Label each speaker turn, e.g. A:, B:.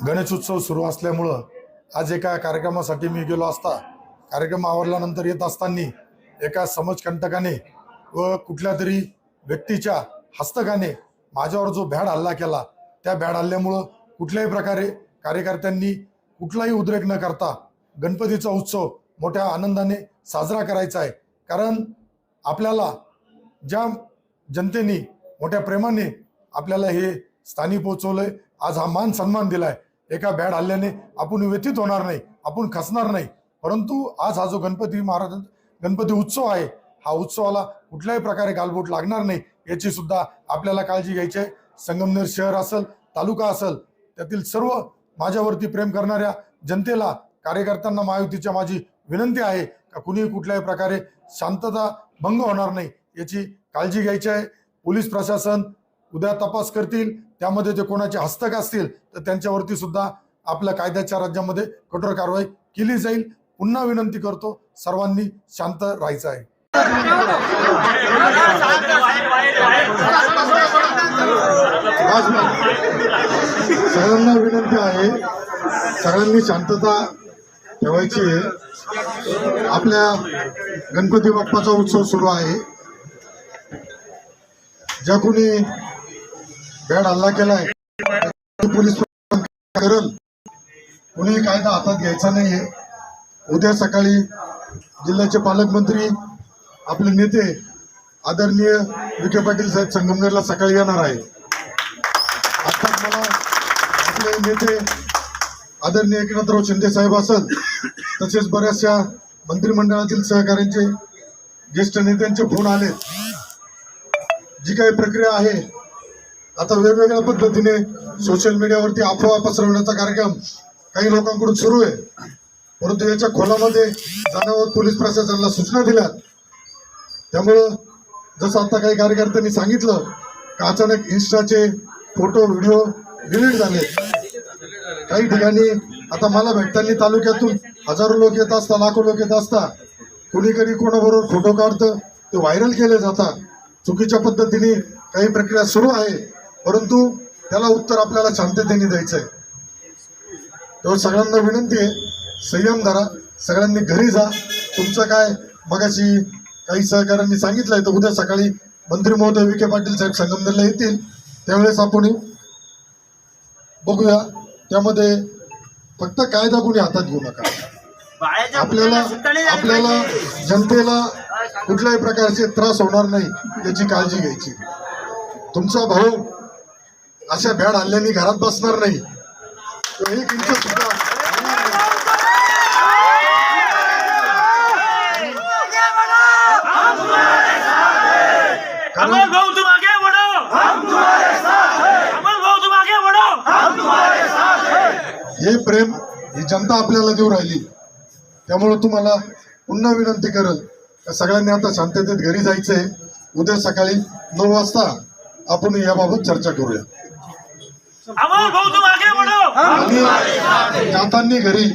A: गणेशोत्सव सुरू असल्यामुळं आज एका कार्यक्रमासाठी मी गेलो असता. कार्यक्रम आवरल्यानंतर येत असताना एका समाजकंटकाने व कुठल्या तरी व्यक्तीच्या हस्तकाने माझ्यावर जो भ्याड हल्ला केला त्या भ्याड हल्ल्यामुळं कुठल्याही प्रकारे कार्यकर्त्यांनी कुठलाही उद्रेक न करता गणपतीचा उत्सव मोठ्या आनंदाने साजरा करायचा आहे. कारण आपल्याला ज्या जनतेने मोठ्या प्रेमाने आपल्याला हे स्थानी पोहोचवलंय आज हा मान सन्मान दिलाय. एका बॅड हल्ल्याने आपण व्यथित होणार नाही आपण खसणार नाही. परंतु आज हा जो गणपती महाराज गणपती उत्सव आहे हा उत्सवाला कुठल्याही प्रकारे गालबोट लागणार नाही याची सुद्धा आपल्याला काळजी घ्यायची आहे. संगमनेर शहर असेल तालुका असेल त्यातील सर्व माझ्यावरती प्रेम करणाऱ्या जनतेला कार्यकर्त्यांना महायुतीच्या माझी विनंती आहे का कुणीही कुठल्याही प्रकारे शांतता भंग होणार नाही याची काळजी घ्यायची आहे. पोलीस प्रशासन उद्या तपास करतील. त्यामध्ये जे कोणाचे हस्तक असतील तर त्यांच्यावरती सुद्धा आपल्या कायद्याच्या राज्यामध्ये कठोर कारवाई केली जाईल. पुन्हा विनंती करतो सर्वांनी शांत राहायचं आहे. सगळ्यांना विनंती आहे सगळ्यांनी शांतता ठेवायची आहे. आपल्या गणपती बाप्पाचा उत्सव सुरू आहे. ज्या कोणी बॅड हल्ला केलाय पोलीस करल. कुणीही कायदा हातात घ्यायचा नाहीये. उद्या सकाळी जिल्ह्याचे पालकमंत्री आपले नेते आदरणीय विखे पाटील साहेब संगमनेरला सकाळी येणार आहे आता मला आपले नेते आदरणीय एकनाथराव शिंदे साहेब असल तसेच बऱ्याचशा मंत्रिमंडळातील सहकाऱ्यांचे ज्येष्ठ नेत्यांचे फोन आले जी काही प्रक्रिया आहे आता वेगवेगळ्या पद्धतीने सोशल मीडियावरती अफवा पसरवण्याचा कार्यक्रम काही लोकांकडून सुरू आहे. परंतु याच्या खोलामध्ये जाण्यावर पोलीस प्रशासनाला सूचना दिल्या त्यामुळं जसं आता काही कार्यकर्त्यांनी सांगितलं का अचानक इन्स्टाचे फोटो व्हिडिओ डिलीट झाले. काही ठिकाणी आता मला भेटताना तालुक्यातून हजारो लोक येत असता लाखो लोक येत असता कुणी कधी कोणाबरोबर फोटो काढतं ते व्हायरल केले जातात. चुकीच्या पद्धतीने काही प्रक्रिया सुरू आहे. परंतु त्याला उत्तर आपल्याला शांततेने द्यायचं आहे तेव्हा सगळ्यांना विनंती आहे संयम धरा सगळ्यांनी घरी जा. तुमचं काय मगाशी काही सहकाऱ्यांनी सांगितलंय तर उद्या सकाळी मंत्री महोदय विखे पाटील साहेब संगमनेरला येतील. त्यावेळेस आपण बघूया त्यामध्ये फक्त कायदा कोणी हातात घेऊ नका. आपल्याला आपल्याला जनतेला कुठल्याही प्रकारचे त्रास होणार नाही याची काळजी घ्यायची. तुमचा भाऊ अशा भ्याड हल्ल्याने घरात बसणार नाही. सुद्धा
B: हैं
A: हे प्रेम ही जनता आपल्याला देऊ राहिली. त्यामुळे तुम्हाला पुन्हा विनंती करल सगळ्यांनी आता शांततेत घरी जायचंय. उद्या सकाळी नऊ वाजता आपण याबाबत चर्चा करूया.
B: अमर भाऊ तुम आगे बढ़ो
A: जाताना घरी.